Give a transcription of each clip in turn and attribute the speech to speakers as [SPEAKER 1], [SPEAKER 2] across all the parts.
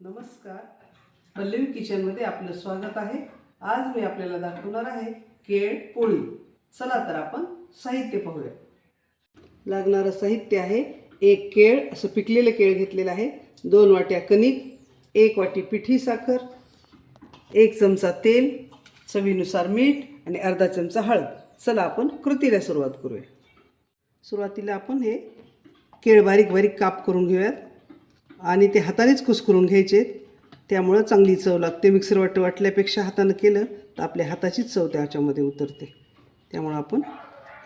[SPEAKER 1] नमस्कार. पल्लवी किचनमध्ये आपलं स्वागत आहे. आज मी आपल्याला दाखवणार आहे केळ पोळी. चला तर आपण साहित्य पाहूया. लागणारं साहित्य आहे एक केळ असं पिकलेलं केळ घेतलेलं आहे. दोन वाट्या कणिक एक वाटी पिठी साखर एक चमचा तेल चवीनुसार मीठ आणि अर्धा चमचा हळद. चला आपण कृतीला सुरुवात करूया. सुरुवातीला आपण हे केळ बारीक बारीक काप करून घेऊयात. आणि ते हातानेच कुस्करून घ्यायचे. त्यामुळं चांगली चव लागते. मिक्सर वाट वाटल्यापेक्षा हातानं केलं तर आपल्या हाताचीच चव त्याच्यामध्ये उतरते. त्यामुळं आपण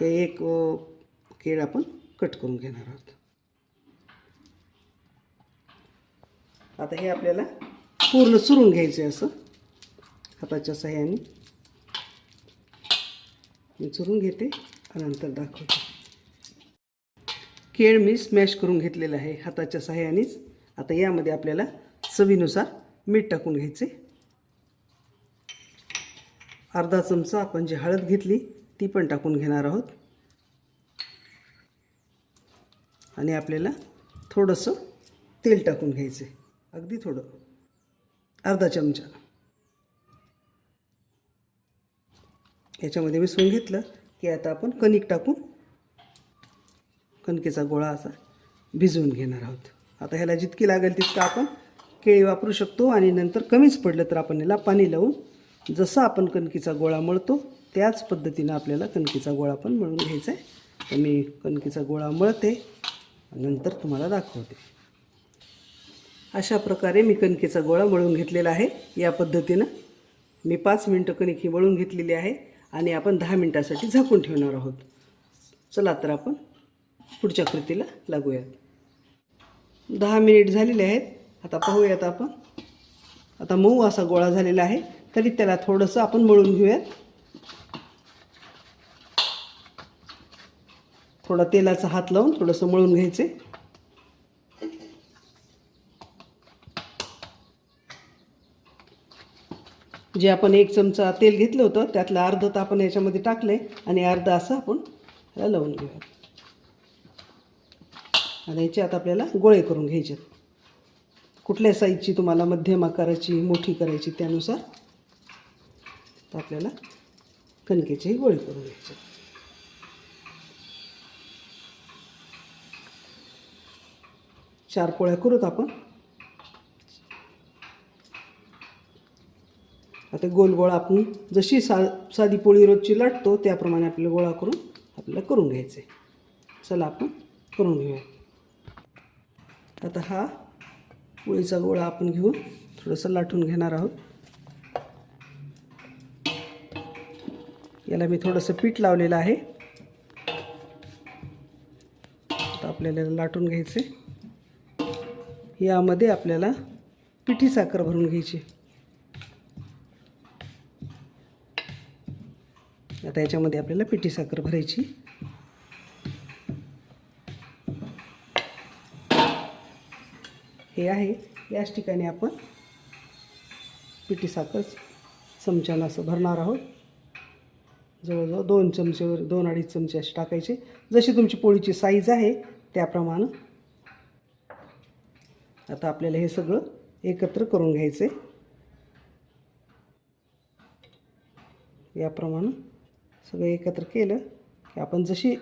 [SPEAKER 1] हे एक केळ आपण कट करून घेणार आहोत. आता हे आपल्याला पूर्ण चुरून घ्यायचं आहे असं. हाताच्या सहाय्याने. मी चुरून घेते आणि नंतर दाखवते. केळ मी स्मॅश करून घेतलेलं आहे. हाताच्या सहाय्यानेच. आता यामध्ये आपल्याला चवीनुसार मीठ टाकून घ्यायचे. अर्धा चमचा आपण जी हळद घेतली ती पण टाकून घेणार आहोत. आणि आपल्याला थोडंसं तेल टाकून घ्यायचे. अगदी थोडं. अर्धा चमचा. याच्यामध्ये मिसळून घेतलं की आता आपण कणिक टाकून कणकेचा गोळा असा भिजवून घेणार आहोत. आता ह्याला जितकी लागेल तितकं आपण केळी वापरू शकतो आणि नंतर कमीच पडलं तर आपण याला पाणी लावून जसं आपण कणकीचा गोळा मळतो त्याच पद्धतीनं आपल्याला कणकीचा गोळा पण मळून घ्यायचा आहे. तर मी कणकीचा गोळा मळते नंतर तुम्हाला दाखवते. अशा प्रकारे मी कणकेचा गोळा मळून घेतलेला आहे. या पद्धतीनं मी पाच मिनटं कणिक ही मळून घेतलेली आहे आणि आपण दहा मिनटासाठी झाकून ठेवणार आहोत. चला तर आपण पुढच्या कृतीला लागूयात. दहा मिनिट झालेले आहेत. आता पाहूयात आपण. आता मऊ असा गोळा झालेला आहे. तरी त्याला थोडंसं आपण मळून घेऊयात. थोडा तेलाचा हात लावून थोडंसं मळून घ्यायचे. जे आपण एक चमचा तेल घेतलं होतं त्यातलं अर्ध तर आपण याच्यामध्ये टाकलं आहे आणि अर्ध असं आपण त्याला लावून घेऊयात. आणि याचे आता आपल्याला गोळे करून घ्यायचे कुठल्या साईजची तुम्हाला मध्यम आकाराची मोठी करायची त्यानुसार तर आपल्याला कणकेचेही गोळे करून घ्यायचे चार पोळ्या करूत आपण. आता गोल गोळा आपण जशी सा साधी पोळी रोजची लाटतो त्याप्रमाणे आपल्याला गोळा करून आपल्याला करून घ्यायचे. चला आपण करून घेऊया. आता हा पोळीचा गोळा आपण घेऊन थोडंसं लाटून घेणार आहोत. याला मी थोडंसं पीठ लावलेलं आहे. आता आपल्याला लाटून घ्यायचे. यामध्ये आपल्याला पिठी साखर भरून घ्यायची. आता याच्यामध्ये आपल्याला पिठी साखर भरायची. हे आहे. याच ठिकाणी आपण पिठी साखर चमच्यानं असं भरणार आहोत. जवळजवळ दोन चमचेवर दोन अडीच चमचे असे टाकायचे. जशी तुमची पोळीची साईज आहे त्याप्रमाणे आता आपल्याला हे सगळं एकत्र करून घ्यायचं आहे याप्रमाणे सगळं एकत्र केलं की आपण जशी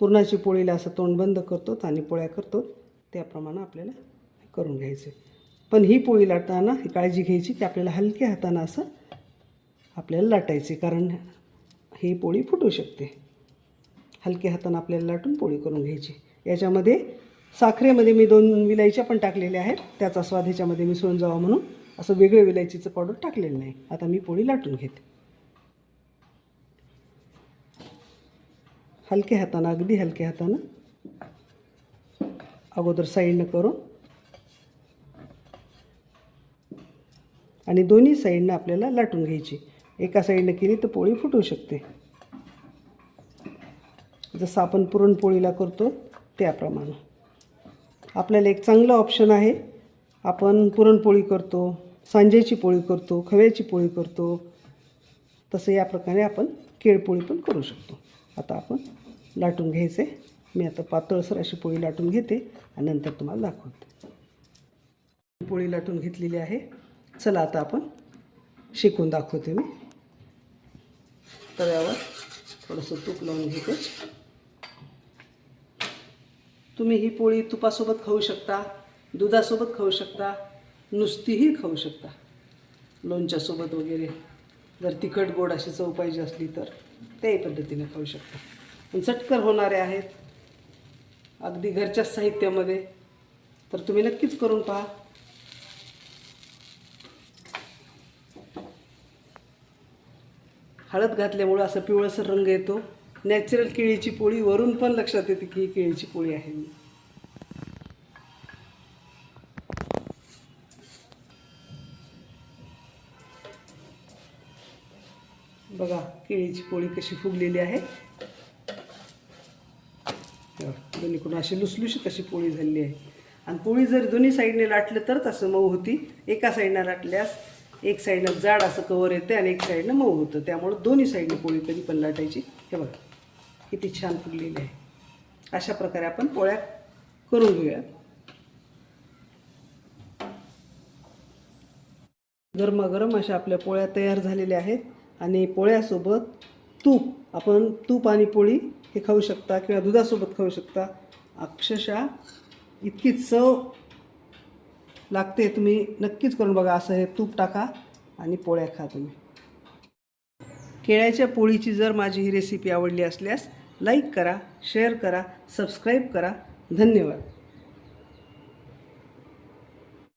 [SPEAKER 1] पुरणाची पोळीला असं तोंड बंद करतो आणि पोळ्या करतो त्याप्रमाणे आपल्याला करून घ्यायचे. पण ही पोळी लाटताना ही काळजी घ्यायची की आपल्याला हलक्या हातानं असं आपल्याला लाटायची कारण ही पोळी फुटू शकते. हलक्या हातानं आपल्याला लाटून पोळी करून घ्यायची. याच्यामध्ये साखरेमध्ये मी दोन विलायच्या पण टाकलेल्या आहेत. त्याचा स्वाद ह्याच्यामध्ये मिसळून जावा म्हणून असं वेगळं विलायचीचं पावडर टाकलेलं नाही. आता मी पोळी लाटून घेते. हलक्या हातानं अगदी हलक्या हातानं अगोदर साईडनं करून आणि दोन्ही साईडनं आपल्याला लाटून घ्यायची. एका साईडनं केली तर पोळी फुटू शकते. जसं आपण पुरणपोळीला करतो त्याप्रमाणे. आपल्याला एक चांगलं ऑप्शन आहे. आपण पुरणपोळी करतो सांजेची पोळी करतो खव्याची पोळी करतो. तसं या प्रकारे आपण केळपोळी पण करू शकतो. आता आपण लाटून घ्यायचे. मी आता पातळसर अशी पोळी लाटून घेते आणि नंतर तुम्हाला दाखवते. पोळी लाटून घेतलेली आहे. चला आता आपण शिकून दाखवते मी. तव्यावर थोडंसं तूप लावून घेते. तुम्ही ही पोळी तुपासोबत खाऊ शकता दुधासोबत खाऊ शकता नुसतीही खाऊ शकता. लोणच्यासोबत वगैरे जर तिखट गोड अशी चव पाहिजे असली तर त्याही पद्धतीने खाऊ शकता. पण चटकर होणारे आहेत. अगदी घरच्याच साहित्यामध्ये. तर तुम्ही नक्कीच करून पहा. हळद घातल्यामुळं असं पिवळसर रंग येतो. नॅचरल केळीची पोळी वरून पण लक्षात येते की ही केळीची पोळी आहे. मी बघा केळीची पोळी कशी फुगलेली आहे. हे दोन्हीकडून अशी लुसलुशीत अशी पोळी झालेली आहे. आणि पोळी जर दोन्ही साईडने लाटलं तरच असं मऊ होती. एका साईडनं लाटल्यास एक साईडनं जाड असं कवर येते आणि एक साईडनं मऊ होतं. त्यामुळं दोन्ही साईडने पोळी कधी पण लाटायची. हे बघा किती छान फुगलेली आहे. अशा प्रकारे आपण पोळ्या करून घेऊया. गरमागरम अशा आपल्या पोळ्या तयार झालेल्या आहेत. आणि पोळ्यासोबत तूप. आपण तूप आणि पोळी हे खाऊ शकता किंवा दुधासोबत खाऊ शकता. अक्षरशः इतकी चव लागते तुम्ही नक्कीच करून बघा असं हे तूप टाका आणि पोळ्या खा तुम्ही. केळ्याच्या पोळीची जर माझी ही रेसिपी आवडली असल्यास लाईक करा शेअर करा सबस्क्राईब करा. धन्यवाद.